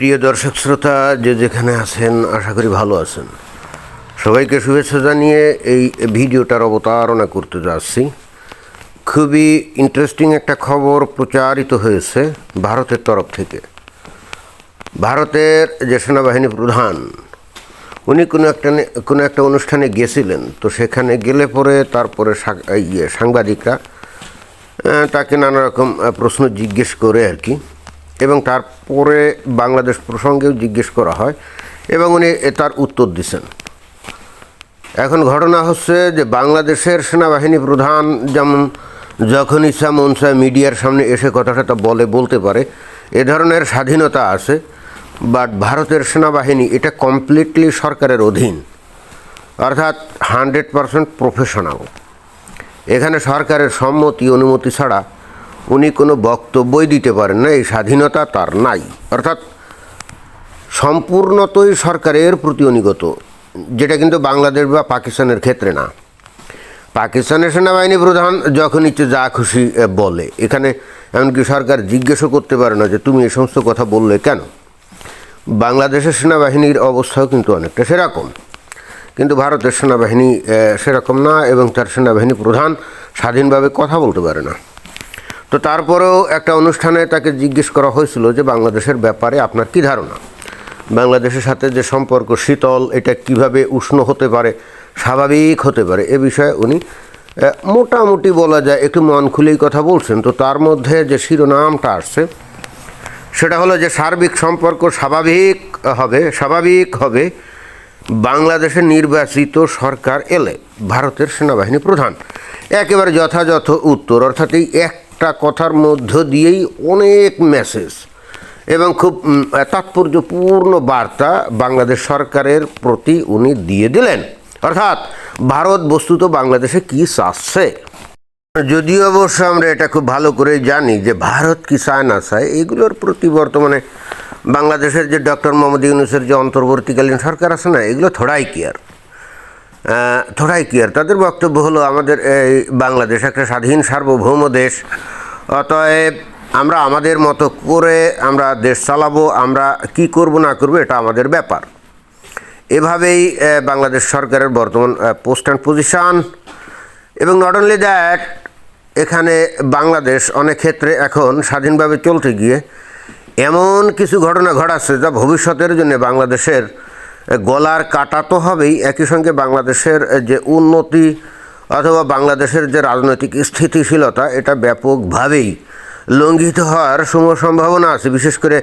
প্রিয় দর্শক শ্রোতা, যে যেখানে আছেন, আশা করি ভালো আছেন। সবাইকে শুভেচ্ছা জানিয়ে এই ভিডিওটার অবতারণা করতে যাচ্ছি। খুবই ইন্টারেস্টিং একটা খবর প্রচারিত হয়েছে ভারতের তরফ থেকে। ভারতের যে সেনাবাহিনী প্রধান, উনি কোনো একটা কোনো একটা অনুষ্ঠানে গেছিলেন। তো সেখানে গেলে পরে তারপরে ইয়ে সাংবাদিকরা তাকে নানা রকম প্রশ্ন জিজ্ঞেস করে আর কি। এবং তারপরে বাংলাদেশ প্রসঙ্গেও জিজ্ঞেস করা হয় এবং উনি তার উত্তর দিছেন। এখন ঘটনা হচ্ছে যে বাংলাদেশের সেনাবাহিনী প্রধান যেমন যখন ইচ্ছা মন মিডিয়ার সামনে এসে কথা টথা বলে, বলতে পারে, এ ধরনের স্বাধীনতা আছে, বাট ভারতের সেনাবাহিনী এটা কমপ্লিটলি সরকারের অধীন। অর্থাৎ হান্ড্রেড পারসেন্ট প্রফেশনাল এখানে সরকারের সম্মতি, অনুমতি ছাড়া উনি কোনো বক্তব্যই দিতে পারেন না, এই স্বাধীনতা তার নাই। অর্থাৎ সম্পূর্ণতই সরকারের প্রতি অনুগত, যেটা কিন্তু বাংলাদেশ বা পাকিস্তানের ক্ষেত্রে না। পাকিস্তানের সেনাবাহিনী প্রধান যখন ইচ্ছে যা খুশি বলে। এখানে এমনকি সরকার জিজ্ঞেসও করতে পারে না যে, তুমি এই সমস্ত কথা বললে কেন? বাংলাদেশের সেনাবাহিনীর অবস্থাও কিন্তু অনেকটা সেরকম। কিন্তু ভারতের সেনাবাহিনী সেরকম না এবং তার সেনাবাহিনী প্রধান স্বাধীনভাবে কথা বলতে পারে না। তো তারপরেও একটা অনুষ্ঠানে তাকে জিজ্ঞেস করা হয়েছিল যে বাংলাদেশের ব্যাপারে আপনার কি ধারণা? বাংলাদেশের সাথে যে সম্পর্ক শীতল, এটা কীভাবে উষ্ণ হতে পারে, স্বাভাবিক হতে পারে, এ বিষয়ে উনি মোটামুটি বলা যায় একটু মন খুলেই কথা বলছেন। তো তার মধ্যে যে শিরোনামটা আসছে, সেটা হলো যে সার্বিক সম্পর্ক স্বাভাবিক হবে স্বাভাবিক হবে, বাংলাদেশের নির্বাচিত সরকার এলে ভারতের সেনাবাহিনী প্রধান। একেবারে যথাযথ উত্তর, অর্থাৎ এই একটা কথার মধ্য দিয়েই অনেক মেসেজ এবং খুব তাৎপর্যপূর্ণ বার্তা বাংলাদেশ সরকারের প্রতি উনি দিয়ে দিলেন। অর্থাৎ ভারত বস্তুত বাংলাদেশে কী চাচ্ছে? যদিও অবশ্য আমরা এটা খুব ভালো করে জানি যে ভারত কি চায় না চায়, এগুলোর প্রতি বর্তমানে বাংলাদেশের যে ডক্টর মোহাম্মদ ইউনুসের যে অন্তর্বর্তীকালীন সরকার আছে না, এগুলো থোড়াই কেয়ার থোড়াই কেয়ার তাদের বক্তব্য হলো, আমাদের এই বাংলাদেশ একটা স্বাধীন সার্বভৌম দেশ। অতএব আমরা আমাদের মতো করে আমরা দেশ চালাবো, আমরা কি করব না করব এটা আমাদের ব্যাপার। এভাবেই বাংলাদেশ সরকারের বর্তমান পোস্ট অ্যান্ড পজিশন এবং নট অনলি দ্যাট এখানে বাংলাদেশ অনেক ক্ষেত্রে এখন স্বাধীনভাবে চলতে গিয়ে এমন কিছু ঘটনা ঘটাচ্ছে যা ভবিষ্যতের জন্য বাংলাদেশের গলার কাটা তো হবেই, একই সঙ্গে বাংলাদেশের যে উন্নতি অথবা বাংলাদেশের যে রাজনৈতিক স্থিতিশীলতা, এটা ব্যাপকভাবেই লঙ্ঘিত হওয়ার সম সম্ভাবনা আছে, বিশেষ করে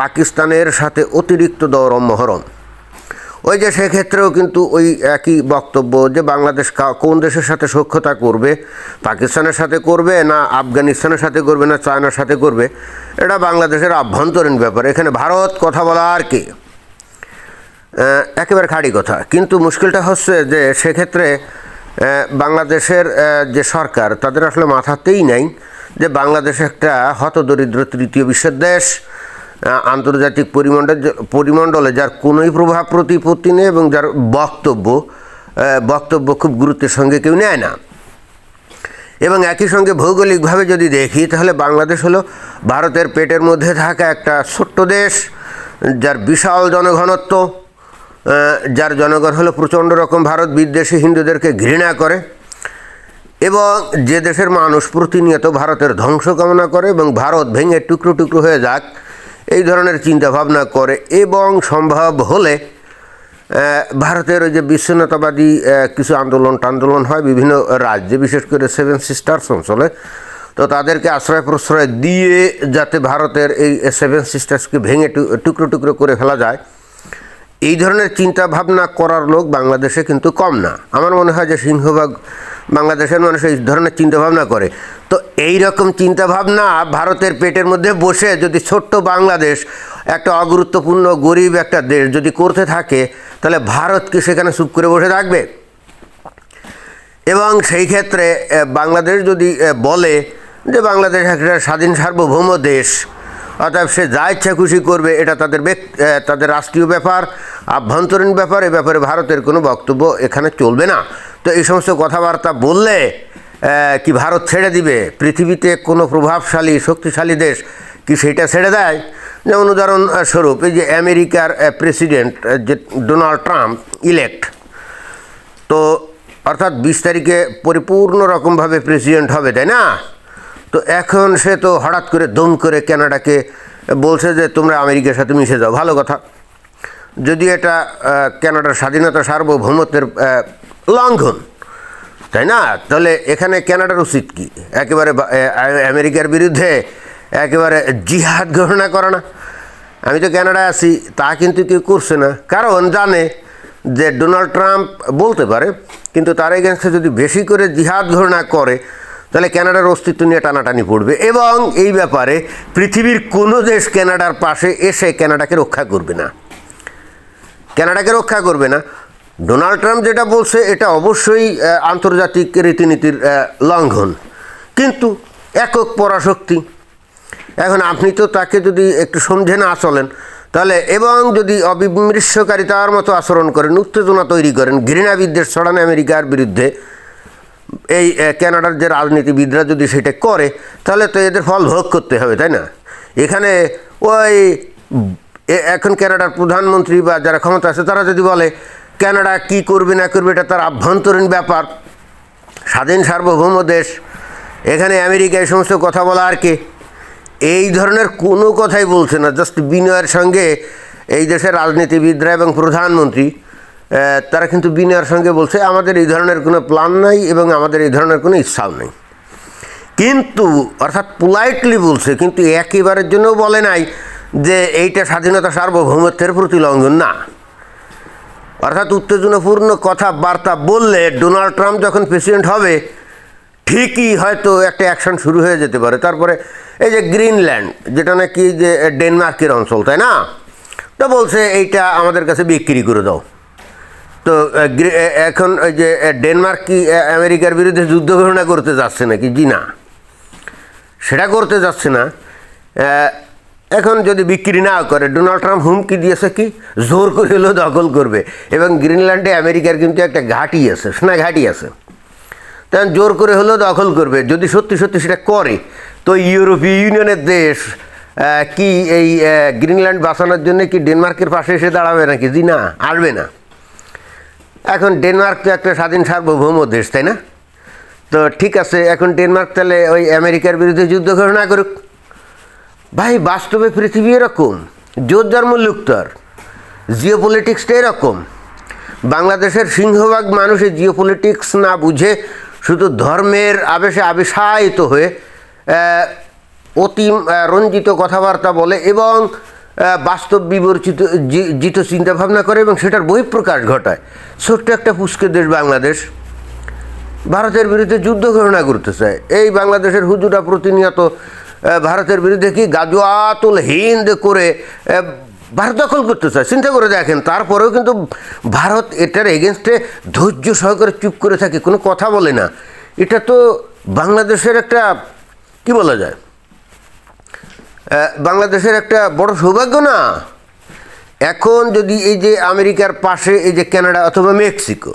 পাকিস্তানের সাথে অতিরিক্ত দরম মহরম। ওই যে সেক্ষেত্রেও কিন্তু ওই একই বক্তব্য যে বাংলাদেশ কোন দেশের সাথে সক্ষতা করবে, পাকিস্তানের সাথে করবে না আফগানিস্তানের সাথে করবে না চায়নার সাথে করবে, এটা বাংলাদেশের আভ্যন্তরীণ ব্যাপার। এখানে ভারত কথা বলা আর কি? একেবারে খাঁটি কথা। কিন্তু মুশকিলটা হচ্ছে যে সেক্ষেত্রে বাংলাদেশের যে সরকার, তাদের আসলে মাথাতেই নেই যে বাংলাদেশ একটা হতদরিদ্র তৃতীয় বিশ্বের দেশ আন্তর্জাতিক পরিমণ্ডল, পরিমণ্ডলে যার কোনোই প্রভাব প্রতিপত্তি নেই এবং যার বক্তব্য বক্তব্য খুব গুরুত্বের সঙ্গে কেউ নেয় না। এবং একই সঙ্গে ভৌগোলিকভাবে যদি দেখি, তাহলে বাংলাদেশ হলো ভারতের পেটের মধ্যে থাকা একটা ছোট্ট দেশ, যার বিশাল জনঘনত্ব যার জনগণ হলো প্রচণ্ড রকম ভারত বিদ্বেষী হিন্দুদেরকে ঘৃণা করে এবং যে দেশের মানুষ প্রতিনিয়ত ভারতের ধ্বংস কামনা করে এবং ভারত ভেঙে টুকরো টুকরো হয়ে যাক, এই ধরনের চিন্তা ভাবনা করে এবং সম্ভব হলে ভারতের ওই যে বিচ্ছিন্নতাবাদী কিছু আন্দোলন টান্দোলন হয় বিভিন্ন রাজ্যে, বিশেষ করে সেভেন সিস্টার্স অঞ্চলে। তো তাদেরকে আশ্রয় প্রশ্রয় দিয়ে যাতে ভারতের এই সেভেন সিস্টার্সকে ভেঙে টুকরো টুকরো করে ফেলা যায় এই ধরনের চিন্তা ভাবনা করার লোক বাংলাদেশে কিন্তু কম না। আমার মনে হয় যে সিংহভাগ বাংলাদেশের মানুষ এই ধরনের চিন্তা ভাবনা করে। তো এই রকম চিন্তা ভাবনা ভারতের পেটের মধ্যে বসে যদি ছোট্ট বাংলাদেশ, একটা অগুরুত্বপূর্ণ, গরিব একটা দেশ যদি করতে থাকে, তাহলে ভারত কি সেখানে চুপ করে বসে থাকবে? এবং সেই ক্ষেত্রে বাংলাদেশ যদি বলে যে বাংলাদেশ একটা স্বাধীন সার্বভৌম দেশ অতএব সে যা ইচ্ছা খুশি করবে এটা তাদের তাদের রাষ্ট্রীয় ব্যাপার আভ্যন্তরীণ ব্যাপার এ ব্যাপারে ভারতের কোনো বক্তব্য এখানে চলবে না। তো এই সমস্ত কথাবার্তা বললে কি ভারত ছেড়ে দিবে? পৃথিবীতে কোনো প্রভাবশালী শক্তিশালী দেশ কি সেটা ছেড়ে দেয়? যেমন উদাহরণ আহ, স্বরূপ এই যে আমেরিকার প্রেসিডেন্ট যে ডোনাল্ড ট্রাম্প ইলেক্ট। তো অর্থাৎ বিশ তারিখে পরিপূর্ণ রকমভাবে প্রেসিডেন্ট হবে তাই না? তো এখন সে তো হঠাৎ করে দম করে কানাডাকে বলছে যে তোমরা আমেরিকার সাথে মিশে যাও। ভালো কথা। যদি এটা আহ, কানাডার স্বাধীনতা সার্বভৌমত্বের লঙ্ঘন তাই না? তাহলে এখানে কানাডার উচিত কি? একেবারে আমেরিকার বিরুদ্ধে একেবারে জিহাদ ঘোষণা করে না। আমি তো কানাডায় আছি তা কিন্তু কেউ করছে না। কারণ জানে যে ডোনাল্ড ট্রাম্প বলতে পারে কিন্তু তার এগেনস্টে যদি বেশি করে জিহাদ ঘোষণা করে তাহলে কানাডার অস্তিত্ব নিয়ে টানাটানি পড়বে। এবং এই ব্যাপারে পৃথিবীর কোনো দেশ কানাডার পাশে এসে কানাডাকে রক্ষা করবে না। কানাডাকে রক্ষা করবে না। ডোনাল্ড ট্রাম্প যেটা বলছে, এটা অবশ্যই আন্তর্জাতিক রীতিনীতির লঙ্ঘন। কিন্তু একক পরাশক্তি। এখন আপনি তো তাকে যদি একটু সমঝে না চলেন, তাহলে এবং যদি অবিমৃষ্যকারিতার মতো আচরণ করেন, উত্তেজনা তৈরি করেন ঘৃণা বিদ্বেষ ছড়ান আমেরিকার বিরুদ্ধে এই আহ, কানাডার যে রাজনীতিবিদরা যদি সেটা করে তাহলে তো এদের ফল ভোগ করতে হবে তাই না? এখানে ওই এখন কানাডার প্রধানমন্ত্রী বা যারা ক্ষমতা আছে তারা যদি বলে কানাডা কি করবে না করবে এটা তার আভ্যন্তরীণ ব্যাপার। স্বাধীন সার্বভৌম দেশ এখানে আমেরিকা এই সমস্ত কথা বলা আর কি। এই ধরনের কোনো কথাই বলছে না জাস্ট বিনয়ের সঙ্গে এই দেশের রাজনীতিবিদরা এবং প্রধানমন্ত্রী তারা কিন্তু বিনয়ের সঙ্গে বলছে, আমাদের এই ধরনের কোনো প্ল্যান নাই এবং আমাদের এই ধরনের কোনো ইচ্ছাও নেই। কিন্তু, অর্থাৎ পোলাইটলি বলছে, কিন্তু একেবারের জন্যও বলে নাই যে এইটা স্বাধীনতা সার্বভৌমত্বের প্রতি লঙ্ঘন না। অর্থাৎ উত্তেজনাপূর্ণ কথাবার্তা বললে ডোনাল্ড ট্রাম্প যখন প্রেসিডেন্ট হবে, ঠিকই হয়তো একটা অ্যাকশন শুরু হয়ে যেতে পারে। তারপরে এই যে গ্রিনল্যান্ড, যেটা নাকি যে ডেনমার্কের অঞ্চল, তাই না? তো বলছে, এইটা আমাদের কাছে বিক্রি করে দাও। তো এখন ওই যে ডেনমার্ক কি আমেরিকার বিরুদ্ধে যুদ্ধ ঘোষণা করতে যাচ্ছে নাকি? জি না। সেটা করতে যাচ্ছে না। এখন যদি বিক্রি না করে, ডোনাল্ড ট্রাম্প হুমকি দিয়েছে কি? জোর করে হলেও দখল করবে। এবং গ্রিনল্যান্ডে আমেরিকার কিন্তু একটা ঘাঁটি আছে, সোনা ঘাঁটি আছে। তখন জোর করে হলেও দখল করবে। যদি সত্যি সত্যি সেটা করে, তো ইউরোপীয় ইউনিয়নের দেশ কি এই গ্রিনল্যান্ড বাঁচানোর জন্য কি ডেনমার্কের পাশে এসে দাঁড়াবে নাকি? জি না, আসবে না। এখন ডেনমার্ক তো একটা স্বাধীন সার্বভৌম দেশ, তাই না? তো ঠিক আছে, এখন ডেনমার্ক তাহলে ওই আমেরিকার বিরুদ্ধে যুদ্ধ ঘোষণা করুক। ভাই, বাস্তবে পৃথিবী এরকম জোরদার মুল্লুক্তর জিও পলিটিক্সটা এরকম। বাংলাদেশের সিংহভাগ মানুষ এই জিও পলিটিক্স না বুঝে শুধু ধর্মের আবেশে আবেশায়িত হয়ে অতি রঞ্জিত কথাবার্তা বলে এবং বাস্তব বিবর্চিত জিত চিন্তাভাবনা করে এবং সেটার বহিঃপ্রকাশ ঘটায়। ছোট্ট একটা পুষ্কে দেশ বাংলাদেশ। ভারতের বিরুদ্ধে যুদ্ধ ঘোষণা করতে চায় এই বাংলাদেশের হুজুরা প্রতিনিয়ত ভারতের বিরুদ্ধে কি গাজুয়াতুল হিন্দ করে ভারত দখল করতে চায় চিন্তা করে দেখেন, তারপরেও কিন্তু ভারত এটার এগেনস্টে ধৈর্য সহকারে চুপ করে থাকে, কোনো কথা বলে না। এটা তো বাংলাদেশের একটা, কি বলা যায়? বাংলাদেশের একটা বড় সৌভাগ্য না? এখন যদি এই যে আমেরিকার পাশে এই যে কানাডা অথবা মেক্সিকো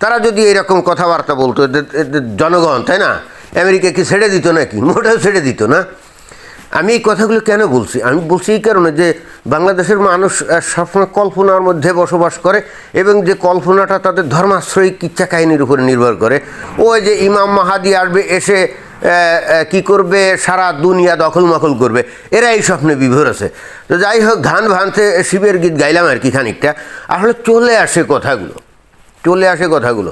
তারা যদি এরকম কথাবার্তা বলতো জনগণ, তাই না? আমেরিকা কি ছেড়ে দিত নাকি? মোটেও ছেড়ে দিত না। আমি এই কথাগুলো কেন বলছি? আমি বলছি এই কারণে যে বাংলাদেশের মানুষ সবসময় কল্পনার মধ্যে বসবাস করে এবং যে কল্পনাটা তাদের ধর্মাশ্রয়ী ইচ্ছা কাহিনীর উপরে নির্ভর করে। ওই যে ইমাম মাহাদি আসবে, এসে কি করবে? সারা দুনিয়া দখল মখল করবে। এরা এই স্বপ্নে বিভোর আছে। তো যাই হোক ধান ভানতে শিবের গীত গাইলাম আর কি খানিকটা। আসলে চলে আসে কথাগুলো। চলে আসে কথাগুলো।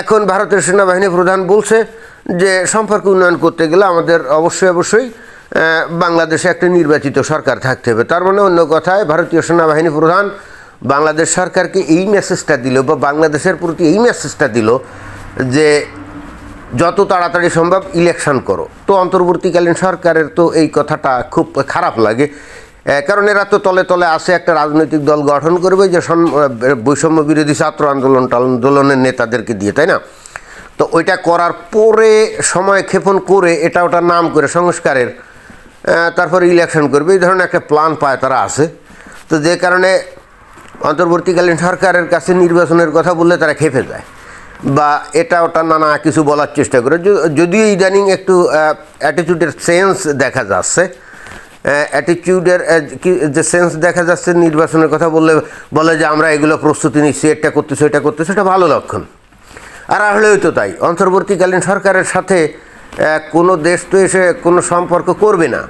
এখন ভারতের সেনাবাহিনী প্রধান বলছে যে, সম্পর্ক উন্নয়ন করতে গেলে আমাদের অবশ্যই অবশ্যই বাংলাদেশে একটা নির্বাচিত সরকার থাকতে হবে। তার মানে অন্য কথায়, ভারতীয় সেনাবাহিনী প্রধান বাংলাদেশ সরকারকে এই মেসেজটা দিল বা বাংলাদেশের প্রতি এই মেসেজটা দিল যে যত তাড়াতাড়ি সম্ভব ইলেকশন করো। তো অন্তর্বর্তীকালীন সরকারের তো এই কথাটা খুব খারাপ লাগে। কারণ এরা তো তলে তলে আসে একটা রাজনৈতিক দল গঠন করবে যে বৈষম্য বিরোধী ছাত্র আন্দোলন আন্দোলনের নেতাদেরকে দিয়ে, তাই না? তো ওইটা করার পরে সময় ক্ষেপণ করে এটা ওটার নাম করে সংস্কারের তারপরে ইলেকশন করবে। এই ধরনের একটা প্ল্যান পায় তারা আছে। তো যে কারণে অন্তর্বর্তীকালীন সরকারের কাছে নির্বাচনের কথা বললে তারা খেপে যায়। বা এটা ওটা নানা কিছু বলার চেষ্টা করে। যদিও ইদানিং একটু অ্যাটিটিউডের সেন্স দেখা যাচ্ছে অ্যাটিটিউডের যে সেন্স দেখা যাচ্ছে নির্বাচনের কথা বললে, বলে যে আমরা এগুলো প্রস্তুতি নিচ্ছি, এটা করতেছি এটা করতেছি, এটা ভালো লক্ষণ। আর আসলেও তো তাই, অন্তর্বর্তীকালীন সরকারের সাথে কোনো দেশ তো এসে কোনো সম্পর্ক করবে না।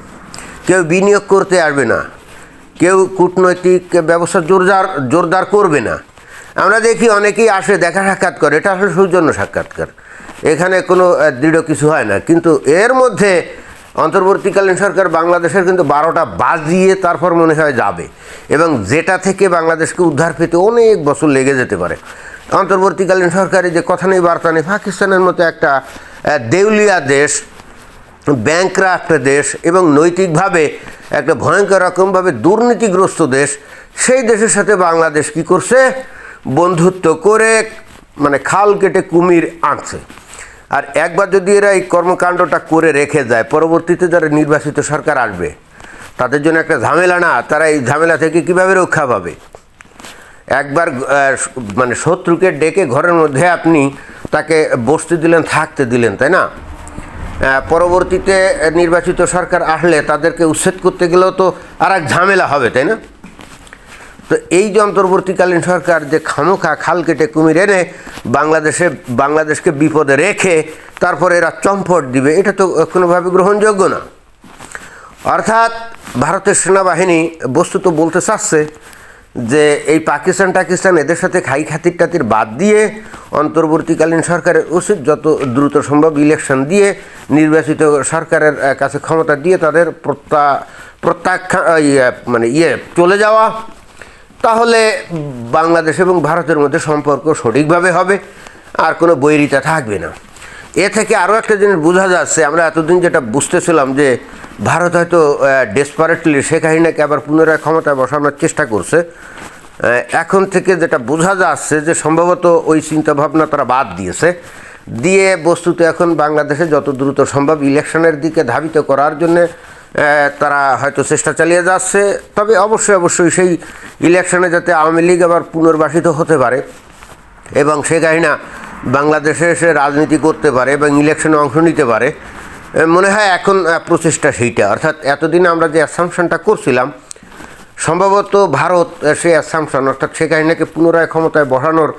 কেউ বিনিয়োগ করতে আসবে না। কেউ কূটনৈতিক ব্যবস্থা জোরদার জোরদার করবে না। আমরা দেখি অনেকেই আসে, দেখা সাক্ষাৎ করে, এটা আসলে সৌজন্য সাক্ষাৎকার। এখানে কোনো দৃঢ় কিছু হয় না। কিন্তু এর মধ্যে অন্তর্বর্তীকালীন সরকার বাংলাদেশের কিন্তু বারোটা বাজিয়ে তারপর মনে হয় যাবে। এবং যেটা থেকে বাংলাদেশকে উদ্ধার পেতে অনেক বছর লেগে যেতে পারে। অন্তর্বর্তীকালীন সরকারের যে কথা নেই, বার্তা নেই, পাকিস্তানের মতো একটা দেউলিয়া দেশ, ব্যাংক্রাফ্ট দেশ এবং নৈতিকভাবে একটা ভয়ঙ্কর রকমভাবে দুর্নীতিগ্রস্ত দেশ, সেই দেশের সাথে বাংলাদেশ কি করছে? বন্ধুত্ব করে মানে খাল কেটে কুমির আনছে। আর একবার যদি এরা এই কর্মকাণ্ডটা করে রেখে যায়, পরবর্তীতে যারা নির্বাচিত সরকার আসবে, তাদের জন্য একটা ঝামেলা না, তারা এই ঝামেলা থেকে কীভাবে রক্ষা পাবে? একবার মানে শত্রুকে ডেকে ঘরের মধ্যে আপনি তাকে বসতে দিলেন, থাকতে দিলেন, তাই না? পরবর্তীতে নির্বাচিত সরকার আসলে তাদেরকে উচ্ছেদ করতে গেলেও তো আর এক ঝামেলা হবে, তাই না? তো এই যে অন্তর্বর্তীকালীন সরকার যে খামোখা খাল কেটে কুমির এনে বাংলাদেশে বাংলাদেশকে বিপদে রেখে তারপরে এরা চম্পট দিবে এটা তো কোনোভাবে গ্রহণযোগ্য না। অর্থাৎ ভারতের সেনাবাহিনী বস্তুত বলতে চাচ্ছে যে এই পাকিস্তান টাকিস্তান এদের সাথে খাই খাতির টাতির বাদ দিয়ে অন্তর্বর্তীকালীন সরকারের উচিত যত দ্রুত সম্ভব ইলেকশন দিয়ে নির্বাচিত সরকারের কাছে ক্ষমতা দিয়ে তাদের প্রত্যা প্রত্যাখ্যা ইয়ে, মানে ইয়ে চলে যাওয়া। তাহলে বাংলাদেশ এবং ভারতের মধ্যে সম্পর্ক সঠিকভাবে হবে, আর কোনো বৈরিতা থাকবে না। এ থেকে আরও একটা জিনিস বোঝা যাচ্ছে, আমরা এতদিন যেটা বুঝতেছিলাম যে ভারত হয়তো ডেসপারেটলি শেখ হাসিনাকে আবার পুনরায় ক্ষমতায় বসানোর চেষ্টা করছে। এখন থেকে যেটা বোঝা যাচ্ছে যে সম্ভবত ওই চিন্তাভাবনা তারা বাদ দিয়েছে। দিয়ে বস্তুত এখন বাংলাদেশে যত দ্রুত সম্ভব ইলেকশনের দিকে ধাবিত করার জন্যে তারা হয়তো চেষ্টা চালিয়ে যাচ্ছে। তবে অবশ্যই অবশ্যই সেই ইলেকশনে যাতে আওয়ামী লীগ আবার পুনর্বাসিত হতে পারে এবং শেখ হাসিনা বাংলাদেশে এসে রাজনীতি করতে পারে এবং ইলেকশনে অংশ নিতে পারে মনে হয় এখন প্রচেষ্টা সেইটা। অর্থাৎ এতদিন আমরা যে অ্যাসামশনটা করছিলাম, সম্ভবত ভারত সেই অ্যাসামশন অর্থাৎ সে কাহিনাকে পুনরায় ক্ষমতায় বসানোর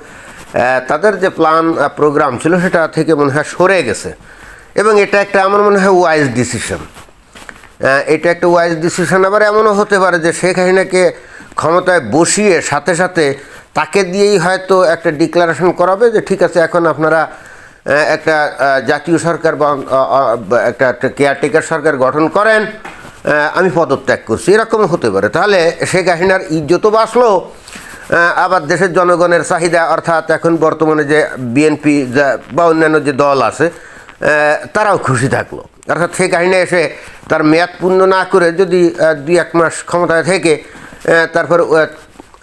তাদের যে প্ল্যান প্রোগ্রাম ছিল, সেটা থেকে মনে হয় সরে গেছে। এবং এটা একটা, আমার মনে হয় ওয়াইজ ডিসিশন এটা একটা ওয়াইজ ডিসিশন আবার এমনও হতে পারে যে শেখ হাসিনাকে ক্ষমতায় বসিয়ে সাথে সাথে তাকে দিয়েই হয়তো একটা ডিক্লারেশন করাবে যে, ঠিক আছে, এখন আপনারা একটা জাতীয় সরকার বা একটা কেয়ারটেকার সরকার গঠন করেন আমি পদত্যাগ করছি। এরকমও হতে পারে। তাহলে শেখ হাসিনার ইজ্জতও বাঁচলো আবার দেশের জনগণের চাহিদা, অর্থাৎ এখন বর্তমানে যে বিএনপি বা অন্যান্য যে দল আছে তারাও খুশি থাকল। অর্থাৎ সেই হাসিনা এসে তার মেয়াদ পূর্ণ না করে যদি দুই এক মাস ক্ষমতায় থেকে তারপর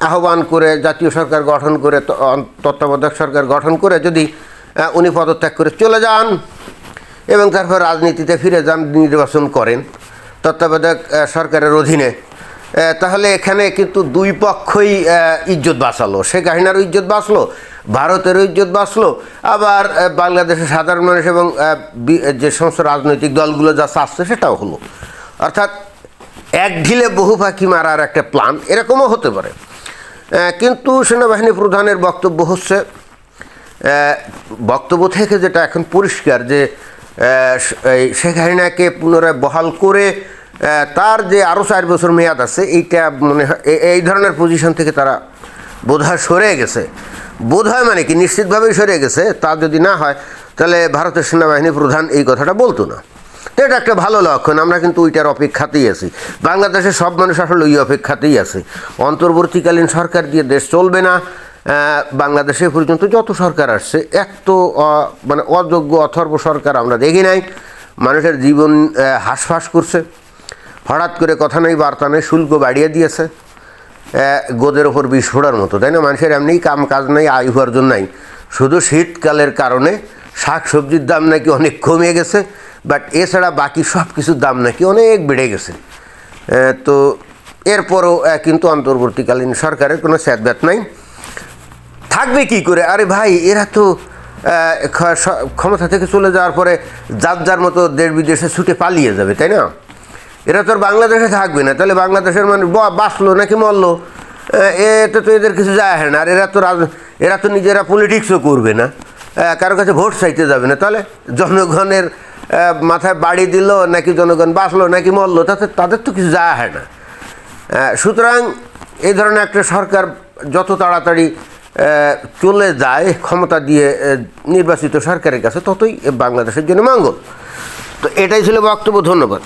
আহ্বান করে জাতীয় সরকার গঠন করে তত্ত্বাবধায়ক সরকার গঠন করে যদি উনি পদত্যাগ করে চলে যান এবং তারপর রাজনীতিতে ফিরে যান, নির্বাচন করেন তত্ত্বাবধায়ক সরকারের অধীনে তাহলে এখানে কিন্তু দুই পক্ষই ইজ্জত বাঁচালো। শেখ হাসিনারও ইজ্জত বাঁচলো ভারতেরও ইজ্জত বাঁচলো, আবার বাংলাদেশের সাধারণ মানুষ এবং যে সমস্ত রাজনৈতিক দলগুলো যা চাচ্ছে সেটাও হলো। অর্থাৎ এক ঢিলে বহু পাখি মারার একটা প্ল্যান এরকমও হতে পারে। কিন্তু সেনাবাহিনী প্রধানের বক্তব্য হচ্ছে বক্তব্য থেকে যেটা এখন পরিষ্কার যে এই শেখ হাসিনাকে পুনরায় বহাল করে তার যে আরও চার বছর মেয়াদ আছে, এইটা মনে হয় এই ধরনের পজিশন থেকে তারা বোধহয় সরে গেছে। বোধহয় মানে কি, নিশ্চিতভাবেই সরে গেছে, তা যদি না হয়, তাহলে ভারতের সেনাবাহিনী প্রধান এই কথাটা বলতো না। তো এটা একটা ভালো লক্ষণ, আমরা কিন্তু ওইটার অপেক্ষাতেই আছি। বাংলাদেশের সব মানুষ আসলে ওই অপেক্ষাতেই আছে। অন্তর্বর্তীকালীন সরকার দিয়ে দেশ চলবে না বাংলাদেশে পর্যন্ত যত সরকার আসছে, এক তো অ- মানে অযোগ্য, অথর্ব সরকার আমরা দেখি নাই। মানুষের জীবন হাঁসফাঁস করছে। হঠাৎ করে কথা নেই, বার্তা নেই, শুল্ক বাড়িয়ে দিয়েছে। গোদের ওপর বিষ ফোড়ার মতো, তাই না? মানুষের এমনি কাম কাজ নাই, আয় উপার্জন নাই। শুধু শীতকালের কারণে শাক সবজির দাম নাকি অনেক কমে গেছে বাট এছাড়া বাকি সব কিছুর দাম নাকি অনেক বেড়ে গেছে। তো এরপরও কিন্তু অন্তর্বর্তীকালীন সরকারের কোনো স্যাদব্যাত নাই। থাকবে কি করে? আরে ভাই, এরা তো ক্ষমতা থেকে চলে যাওয়ার পরে যার যার মতো দেশ বিদেশে ছুটে পালিয়ে যাবে, তাই না? এরা তো বাংলাদেশে থাকবে না, তাহলে বাংলাদেশের মানুষ বাঁচলো নাকি মরলো? এতে তো এদের কিছু যায় আসে না, আর এরা তো রাজ- এরা তো নিজেরা পলিটিক্সও করবে না। কারও কাছে ভোট চাইতে যাবে না, তাহলে জনগণের মাথায় বাড়ি দিল নাকি জনগণ বাঁচলো নাকি মরলো, তাতে, তাদের তো কিছু যায় আসে না। সুতরাং এই ধরনের একটা সরকার যত তাড়াতাড়ি চলে যায়, ক্ষমতা দিয়ে নির্বাচিত সরকারের কাছে, ততই বাংলাদেশের জন্য মঙ্গল। তো এটাই ছিল বক্তব্য, ধন্যবাদ।